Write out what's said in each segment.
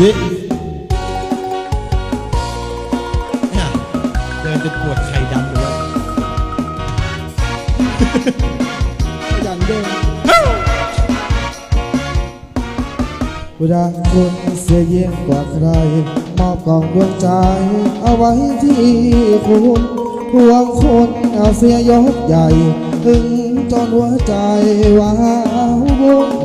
ชิเนี่ยเดินจนปวดไข่ดำอยู่แล้วขยันเดินเวลาคุณเสียยิ่งกว่าใคร มอบกล่องดวงใจเอาไว้ที่คุณพวงคุณเอาเสียยกใหญ่ ถึงจนหัวใจว้าววุ่น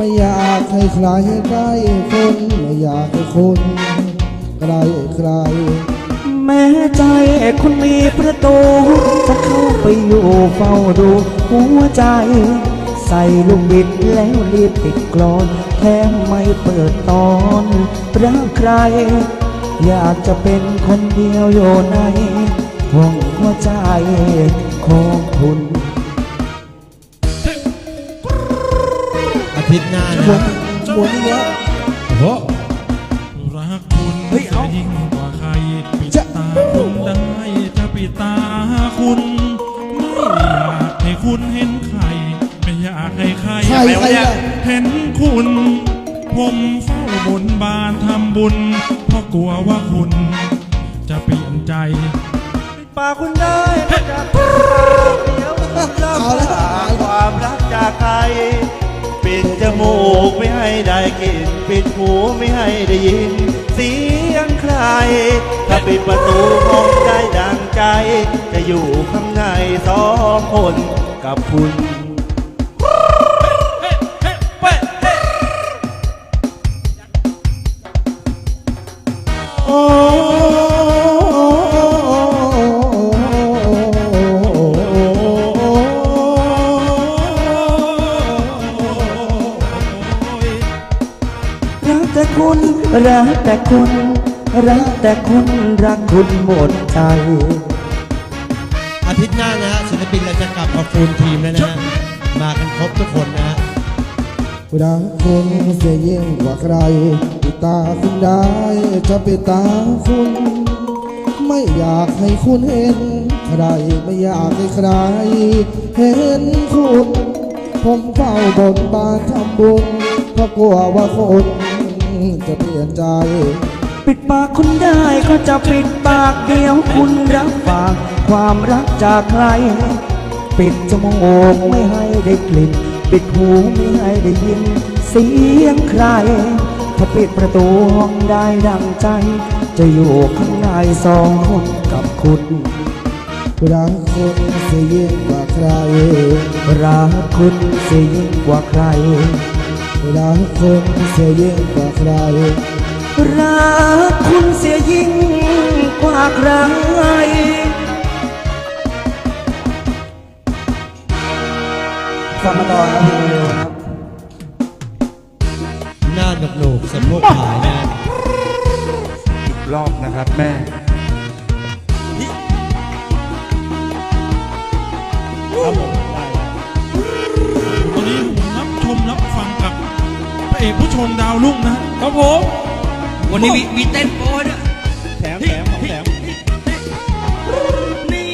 ไม่อยากให้ใครใกล้คุณไม่อยากให้คุณใกล้ใคร แม้ใจคุณมีประตูจะเข้าไปอยู่เฝ้าดูหัวใจ ใส่ลูกบิดแล้วรีบติดกลอนแถมไม่เปิดตอนรักใคร อยากจะเป็นคนเดียวอยู่ในห้องหัวใจของคุณ ทิตย์หน้านะหมุนเยอะ โอ้โหรักคุณเฮ้ยเอาจะยิ่งกว่าใครปิดจะ ตาคุณได้จะปิดตาคุณ ไม่อยากให้คุณเห็นใคร ไม่อยากให้ใครใครใครอะเห็นคุณ ผมเฝ้าบนบานทำบุญ เพราะกลัวว่าคุณ จะเปลี่ยนใจ ปากคุณได้จากเดี๋ยวรับเอาแล้วความรักจากใคร ปิดจมูกไม่ให้ได้กลิ่นปิดหูไม่ให้ได้ยิน เสียงใคร ถ้าปิดประตูห้องได้ดังใจ จะอยู่ข้างในสองคนกับคุณ รักแต่คุณ รักแต่คุณรักคุณหมดใจ อาทิตย์หน้านะฮะศิลปินเราจะกลับมาฟูลทีมแล้วนะฮะมากันครบทุกคนนะฮะรักคุณเสียยิ่งกว่าใครปิดตาคุณได้จะปิดตาคุณ ไม่อยากให้คุณเห็น ใครไม่อยากให้ใคร เห็นคุณ ผมเฝ้าบนบานทำบุญเพราะกลัวว่าคุณ จะเปลี่ยนใจ ปิดปากคุณได้ก็จะปิดปากเดียวคุณรับฝากความรักจากใคร ปิดจมูกไม่ให้ได้กลิ่น ปิดหูไม่ให้ได้ยิน เสียงใคร ถ้าปิดประตูห้องได้ดังใจ จะอยู่ข้างในสองคนกับคุณรักคุณเสียยิ่งกว่าใคร รักคุณเสียยิ่งกว่าใคร รักคุณเสียยิ่งกว่าใคร รักคุณเสียยิ่งกว่าใคร ฟังมาต่อครับพี่เร็วครับ หน้าหนุกหนุกๆสะโพกขายนะฮะรอบนะครับแม่ ระเอกผู้ชมดาวรุ่งนะฮะครับผมวันนี้มีมีเต้นโปรยด้วยแถมแถมของแถมนี่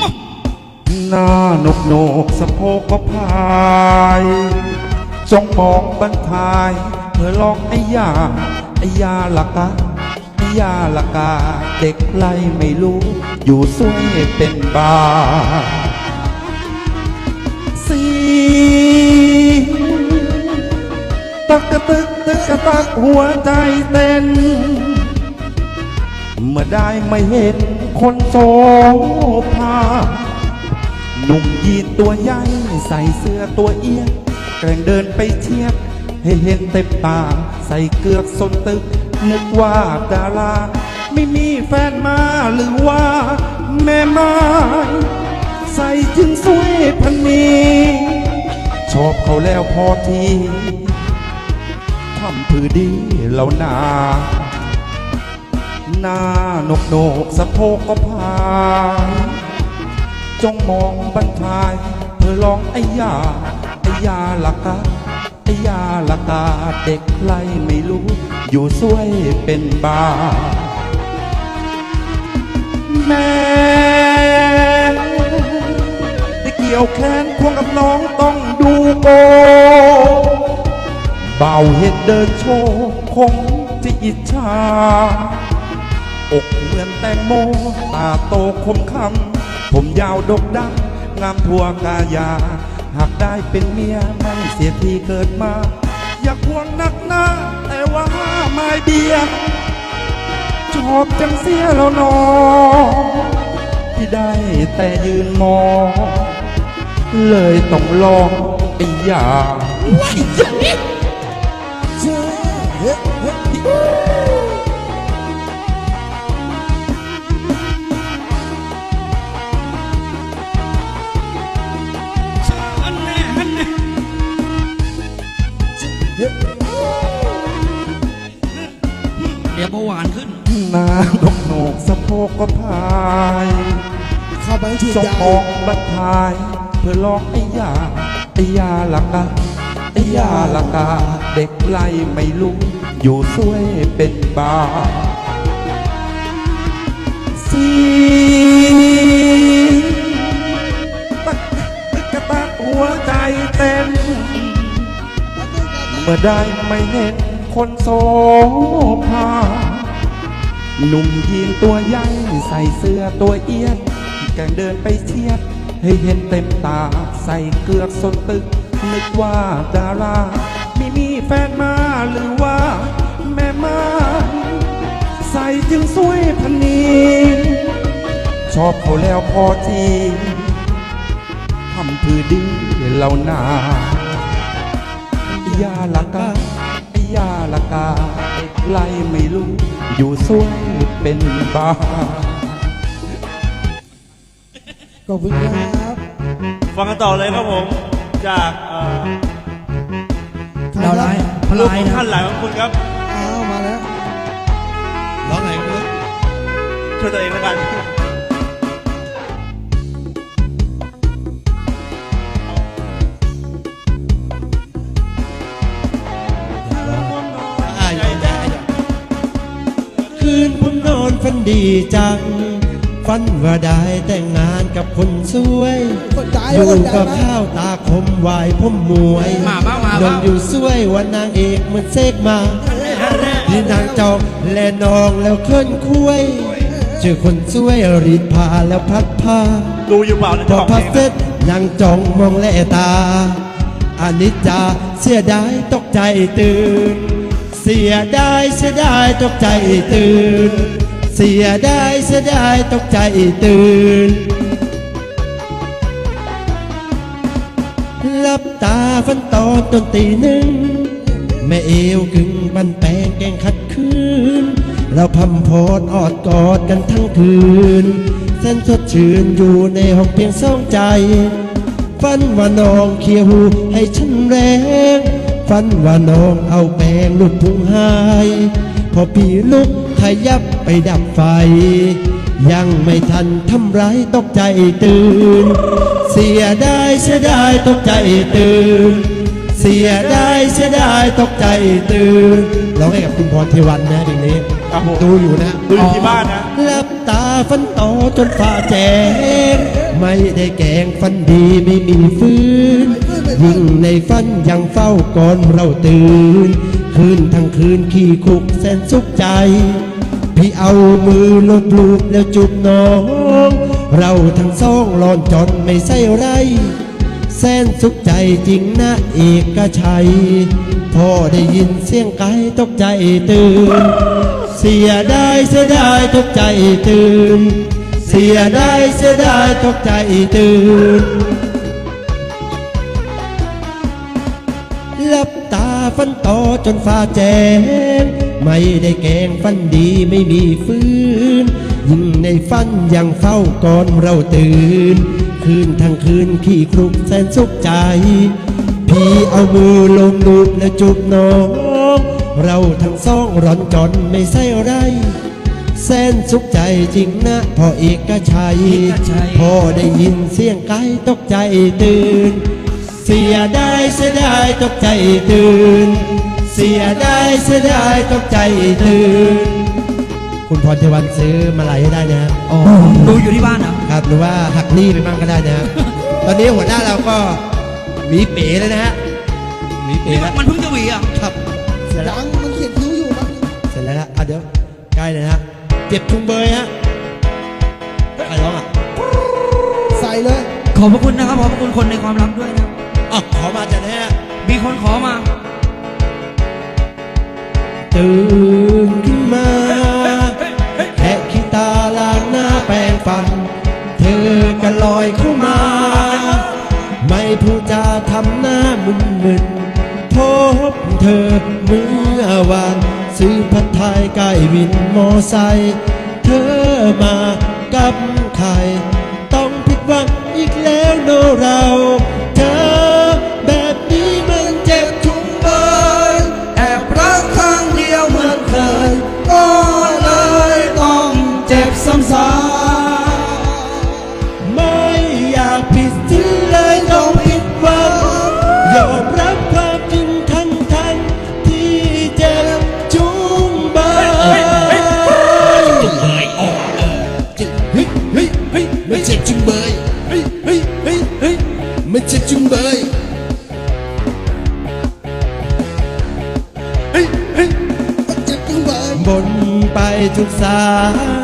มะหน้าหนกโหนกสะโพกก็พายจงมองบรรทายเพื่อลองไอ้ยาไอ้ยาละกาไอ้ยาละกา เด็กไล่ไม่รู้ อยู่สวยเป็นบา ตักกะตึกตึกกะตักหัวใจเต้น เมื่อได้ไม่เห็นคนโสภาหนุ่มยีนตัวใหญ่ใส่เสื้อตัวเอียงแกล้งเดินไปเทียบ ให้เห็นเต็มตาใส่เกือกสนตึก นึกว่าดารา ไม่มีแฟนมาหรือว่าแม่ไม้ใส่จึงสวยพันนีชอบเขาแล้วพอที ทำผือดีแล้วนา หน้านกโนกสะโพกก็พายจงมองบรรทาย เธอลองไอ้ยาไอ้ยาละกาไอ้ยาละกาเด็กไล่ไม่รู้ อยู่สวยเป็นบาแม่ได้เกี่ยวแขนควงกับน้องต้องดูโก เบาเห็ดเดินโชว์คงจะอิจฉาอกเหมือนแตงโมตาโตคมคำผมยาวดกดังงามทั่วกายา หากได้เป็นเมียไม่เสียทีเกิดมา อยากควงนักหน้า แต่ว่าไม่เบียชอบจังเสียแล้วนอที่ได้แต่ยืนมองเลยต้องลองไอ้ยา ดี๋ยวเบาหวานขึ้นนานกโหนกสะโพกก็พายเข้าไปฉีดสมยาองบัดทายเพื่อลองไอ้ยาไอ้ยาละกาไอ้ยาละกาเด็กไล่ไม่รู้อยู่สวยเป็นบาสีตักกระตักหัวใจเต้น เมื่อได้ไม่เห็น คนโซภาหนุ่มยีนตัวใหญ่ใส่เสื้อตัวเอียดแกงเดินไปเชียดให้เห็นเต็มตา ใส่เกือกสนตึก นึกว่าดาราไม่มีแฟนมาหรือว่าแม่มาใส่จึงสวยพันนีชอบเขาแล้วพอทีทำพือดีเหล่านา ยาละกา ยาละกาเด็กไล่ไม่รู้อยู่สวยเป็นบ้าขอบคุณครับฟังกันต่อเลยครับผม จากเอ่อดาวร้ายพลูกลายของนะท่านหลายของคุณครับ เอามาแล้วร้องไงไม่รู้ช่วยตัวเองแล้วกัน นอนฝันดีจัง ฝันว่าได้แต่งงานกับคนสวยคนใจอยู่คนใจกับนะ ข้าวตาคมวายผมมวยมาบ้างมาดบ้างงอยู่สวยว่านางเอกเหมือนเสกมาที่นางจองและนองแล้วเคลื่อนคุยเจอคนสวยรีดผ้าแล้วพัดผ้าดูอยู่เปล่าเนี่ยพจะอบอกพัดเพเสลร็งจนางจองมองแลตาอานิจจาเสียดายตกใจตื่น เสียดายเสียดายตกใจตื่น เสียดายเสียดายตกใจตื่นลับตาฝันตอนตนตีหนึ่ง แม่เอวกึ่งบันแปงแกงขัดคืน เราพำโพดออดกอดกันทั้งคืนเส้นสดชื่นอยู่ในห้องเพียงสองใจ ฝันว่าน้องเคียหูให้ฉันแรงฝันว่าน้องเอาแป้งลุดพุงหาย พอพี่ลุก ขยับไปดับไฟ ยังไม่ทันทำร้ายตกใจตื่น เสียดายเสียดายตกใจตื่น เสียดายเสียดายตกใจตื่นร้องให้กับคุณพรเทวันนะเพลงนี้ครับผม ดูอยู่นะ ดูอยู่ที่บ้านนะ หลับตาฝันต่อจนฟ้าแจ้งไม่ได้แกล้งฝันดีไม่มีฟื้น ยิ่งในฝันยังเฝ้าก่อนเราตื่น คืนทั้งคืนขี้คุกแสนสุขใจ พี่เอามือลดลูบแล้วจุบน้อง เราทั้งสองรอนจนไม่ใส่ไร แสนสุขใจจริงนะเอกชัยพอได้ยินเสียงไก่ตกใจตื่น เสียดายเสียดายตกใจตื่น เสียดายเสียดายตกใจตื่น ตาฝันต่อจนฟ้าแจ้งไม่ได้แกล้งฝันดีไม่มีฟื้น ยิ่งในฝันยังเฝ้าก่อนเราตื่น คืนทั้งคืนขี้ครุกแสนสุขใจ พี่เอามือลงลูบและจูบน้อง เราทั้งสองร้อนจอนไม่ใส่ไรแสนสุขใจจริงนะพ่อเอกชัยเอกชัยพอได้ยินเสียงไก่ตกใจตื่น เสียดายเสียดายตกใจตื่น เสียดายเสียดายตกใจตื่น คุณพรเทวันซื้อมาลัยให้ได้นะครับอ๋อดูอยู่ที่บ้านเหรอครับหรือว่าหักหนี้ไปบ้างก็ได้นะครับ ตอนนี้หัวหน้าเราก็หมีเป๋แล้วนะฮะหมีวีเปนี่แล้วมันเพิ่งจะหวีอะครับเสร็จแล้ว ยังมันเขียนคิ้วอยู่มั้งเสร็จแล้วนะอะเดี๋ยวใกล้เลยนะฮะเจ็บทุงเบยฮะใครร้องอะ ใส่เลย ขอบพระคุณนะครับขอบพระคุณคนในความรักด้วยนะ อ๋อขอมาจากไหนฮะมีคนขอมา ตื่นขึ้นมาแค่ขี้ตาล้างหน้าแปรงฟัน เธอก็ลอยเข้ามา ไม่พูดจาทำหน้ามึนมึนๆพบเธอเมื่อวานซื้อผัดไทยใกล้วินมอไซค์เธอมากับใครต้องผิดหวังอีกแล้วโนเราา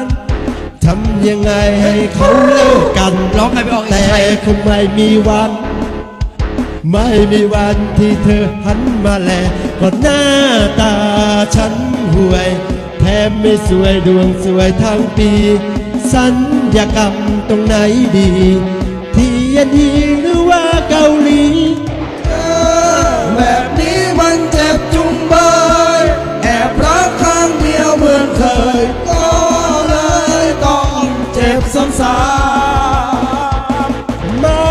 รทำยังไงให้เขาเลิกกันร้องไงไปออกเอกแต่ชัยคงไม่มีวัน ไม่มีวันที่เธอหันมาแลก็หน้าตาฉันห่วยแทบไม่สวยดวงสวยทั้งปี สัญญกรรมตรงไหนดีที่ยันดีหรือว่าเกาหลีแบบนี้ จ็บซ้ำไม่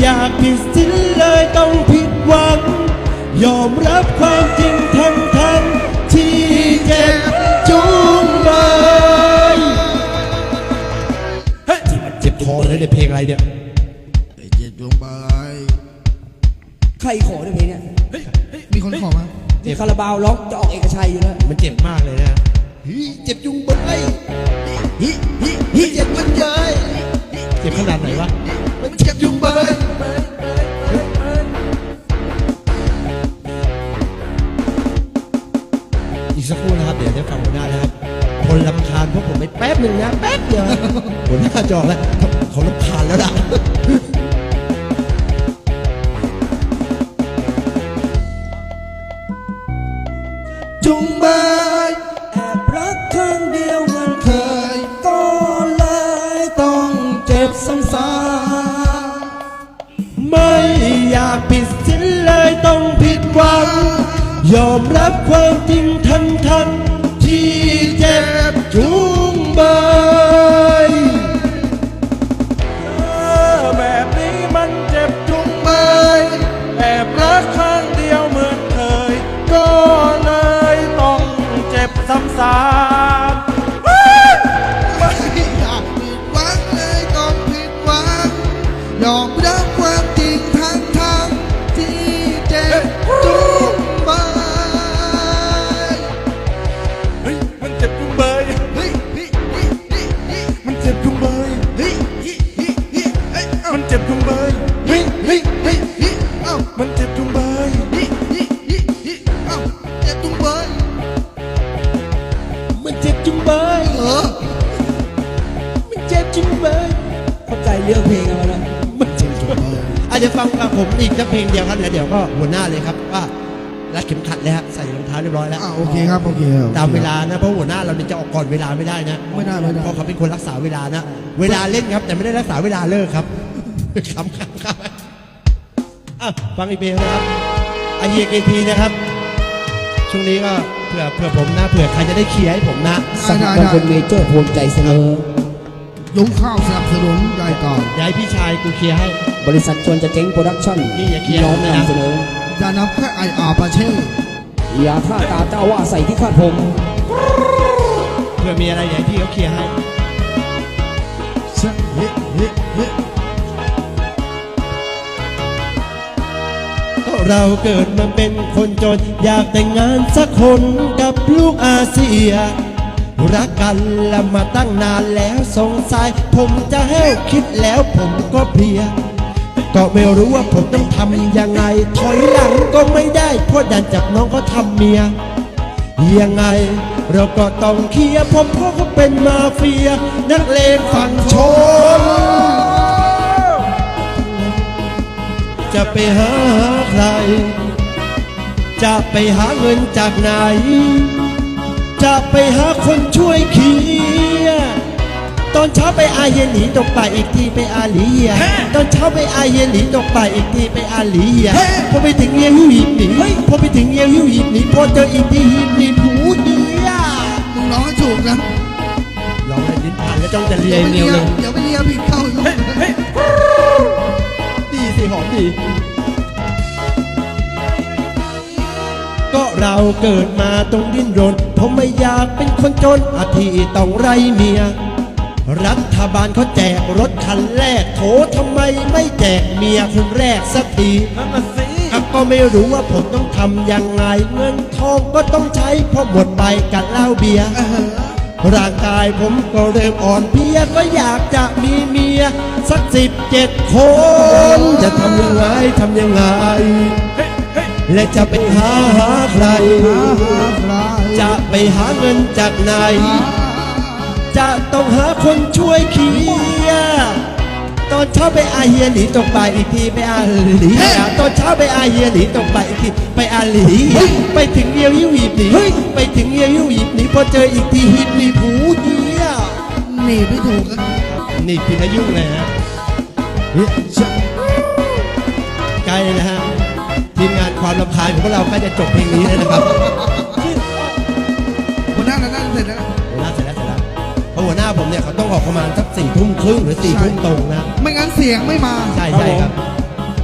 อยากผิดสิ้นเลยต้องผิดหวัง ยอมรับความจริงทั้งทั้งๆที่เจ็บจุงเบยเฮ้ยเจ็บคอเลยเนี่ยเพลงอะไรเนี่ยเจ็บจุงเบยใครขอได้เพลงเนี่ยมีคนขอมาที่คาราบาวร้องจะออกเอกชัยอยู่แล้วมันเจ็บมากเลยนะเฮ้ยเจ็บจุงเบย ฮิฮิฮิเจ็บมันเยยเจ็บขนาดไหนวะ มันเจ็บจุงเบยอีกสักครู่นะครับ เดี๋ยวได้ฟังหัวหน้านะครับคนลำคาญพวกผมไปแป๊บหนึ่งนะแป๊บเดียวนะหัวหน้าจองแล้วเขาลำคาญแล้วนะจุงเบย ยอมรับความจริงทั้งทั้งที่เจ็บจุงเบยแบบนี้มันเจ็บจุงใบยแอบรักครั้งเดียวเหมือนเคย ก็เลยต้องเจ็บซ้ำ เบยอะเดี๋ยวฟังกับผมอีกสักเพลงเดียวครับเดี๋ยวเดี๋ยวก็หัวหน้าเลยครับว่ารัดเข็มขัดเลยฮะใส่รองเท้าเรียบร้อยแล้วอ่าโอเคครับโอเคโอคตามเวลานะเพราะหัวหน้าเราเนี่ยจะออกก่อนเวลาไม่ได้นะไม่ได้ไม่ได้ เพราะเขาเป็นคนรักษาเวลานะ เวลาเล่นครับ แต่ไม่ได้รักษาเวลาเลิกครับครับครับครับอะฟังอีกเพลงนะครับไอเฮียเกทีนะครับ ช่วงนี้ก็เผื่อเผื่อผมนะเผื่อใครจะได้เคลียร์ให้ผมนะสำหรับคนเมเจอร์ภูมิใจเสนอยุ้งข้าวสนับสนุนรายการย้ายพี่ชายกูเคลียร์ให้ บริษัทชวนจะเจ๊งโปรดักชั่นนี่อย่าเคลียร์น้อมนะ นำเสนอยานับแค่ไออาปาเช่อย่าท่าตาเจ้าว่าใส่ที่คาดผมเผื่อมีอะไรอยากให้พี่เขาเคลียร์ให้เฮ้เฮ้เฮ้เฮ้ก็เราเกิดมาเป็นคนจน อยากแต่งงานสักคนกับลูกอาเซีย รักกันและมาตั้งนานแล้วสงสัย ผมจะให้คิดแล้วผมก็เพลีย ก็ไม่รู้ว่าผมต้องทำยังไง ถอยหลังก็ไม่ได้เพราะดันจับน้องเขาทำเมีย ยังไง เราก็ต้องเคลียร์ผมเพราะเขาเป็นมาเฟีย นักเลงฝั่งชน จะไปหาใคร จะไปหาเงินจากไหน จะไปหาคนช่วยเคลียร์ ตอนเช้าไปอาเฮียหนีตกป่าอีกทีไปอาหลีเฮียตอนเช้าไปอาเฮียหนีตกป่าอีกทีไปอาหลีเฮียพอไปถึงเฮียหิวหีบหนีพอไปถึงเฮียหิวหีบหนีพอเจออีกทีหีบหนีผูเดียมึงร้องให้ถูกนะลองให้ลิ้นผ่านก็ต้องจะเลียเดี๋ยวไปเนีเลียวยเลยเดี๋ยวไปเลียผิดเข้าอีกดีสิหอมดีก็เราเกิดมาต้องดิ้นรนผมไม่อยากเป็นคนจนอาทีต้องไรเมีย รัฐบาลเขาแจกรถคันแรกโถทำไมไม่แจกเมียคนแรกสักทีนั่นน่ะสิอะก็ไม่รู้ว่าผมต้องทำยังไง เงินทองก็ต้องใช้เพราะหมดไปกับเหล้าเบียร์ร่างกายผมก็เริ่มอ่อนเพลียก็อยากจะมีเมีย สักสิบเจ็ดคน จะทำยังไงทำยังไง และจะไปหาหาใคร จะไปหาเงินจากไหน จะต้องหาคนช่วยเคลียร์ตอนเช้าไปอาเฮียหนีตกบ่ายอีกทีไปอาหลีตอนเช้าไปอาเฮียหนีตกบ่ายอีกทีไปอาหลีไปถึงเยียวหิวหีบหนีไปถึงเยียวหิวหีบหนีพอเจออีกทีหีบหนีผูเฮียหนีไม่ถูกอะนี่พี่นายุ่งเลยฮะใกล้นะฮะทีมงานความรำคาญของพวกเราใกล้จะจบเพลงนี้แล้วนะครับหัวหน้านั่นเสร็จแล้วหัวหน้าเสร็จแล้ว เสร็จแล้วเพราะหัวหน้าผมเนี่ยเขาต้องออกประมาณสักสี่ทุ่มครึ่งหรือสี่ทุ่มตรงนะ ไม่งั้นเสียงไม่มาใช่ใช่ครับ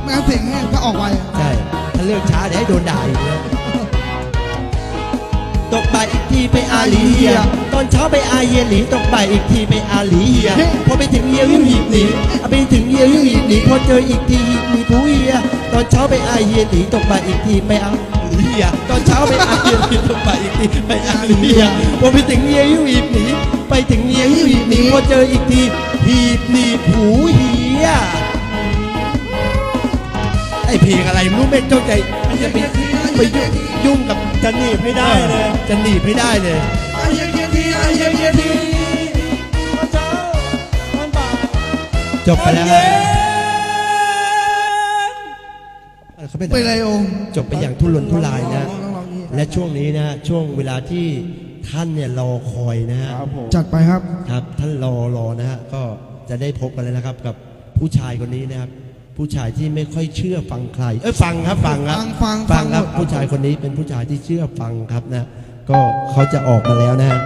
ไม่งั้นเสียงแห้งถ้าออกไปอะใช่ ถ้าเลือกช้าเดี๋ยวให้โดนด่าอีกนะตกบ่ายอีกทีไปอาลีเฮีย ตอนเช้าไปอาเฮียหลีตกบ่ายอีกทีไปอาลีเฮีย พอไปถึงเฮียหิวหีบหนีอะไปถึงเฮียหิวหีบหนีพอเจออีกทีหีบหนีผู้เฮียตอนเช้าไปอาเฮียหลีตกบ่ายอีกทีไปอาลีเฮีย ตอนเช้าไปอาเฮียหลีตกบ่ายอีกทีไปอาลีเฮีย พอไปถึงเฮียหิวหีบหนี ไปถึงเฮียหิวหีบหนีพอเจออีกที หีบหนีผู้เฮียไอเพลงอะไรไม่รู้ไม่เข้าใจจะไปไปยุ่งยุ่งกับจะหนีบให้ได้เลย จะหนีบให้ได้เลย ไอ้เหี้ยเกียร์ทีไอ้เหี้ยเกียร์ทีเช้าตอนบ่ายจบไปแล้วตอนฮะเย็นเขาไปไหนไปเลยโอมจบไปอย่างทุรนทุรายนะต้องลองนี้และช่วงนี้นะ ช่วงเวลาที่ ท่านเนี่ยรอคอยนะฮะจัดไปครับ ครับ ท่านรอรอนะฮะก็จะได้พบกันแล้วนะครับ กับผู้ชายคนนี้นะครับ ผู้ชายที่ไม่ค่อยเชื่อฟังใคร เอ้ยฟังครับฟังครับฟังฟังฟังครับฟังหมดผู้ชายคนนี้เป็นผู้ชายที่เชื่อฟังครับนะ ก็เขาจะออกมาแล้วนะฮะ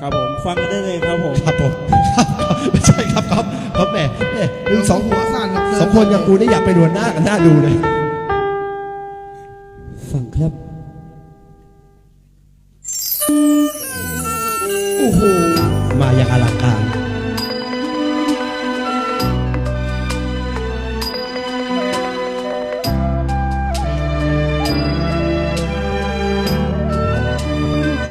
ครับผมฟังกันได้เลยครับผม ครับผมครับครับไม่ใช่ครับครับครับแหม่แหม่มึงสองหัวสั่นหรอกสองคนกับกูนี่อยากไปดวลหน้ากันหน้าดูเลย ฟังครับ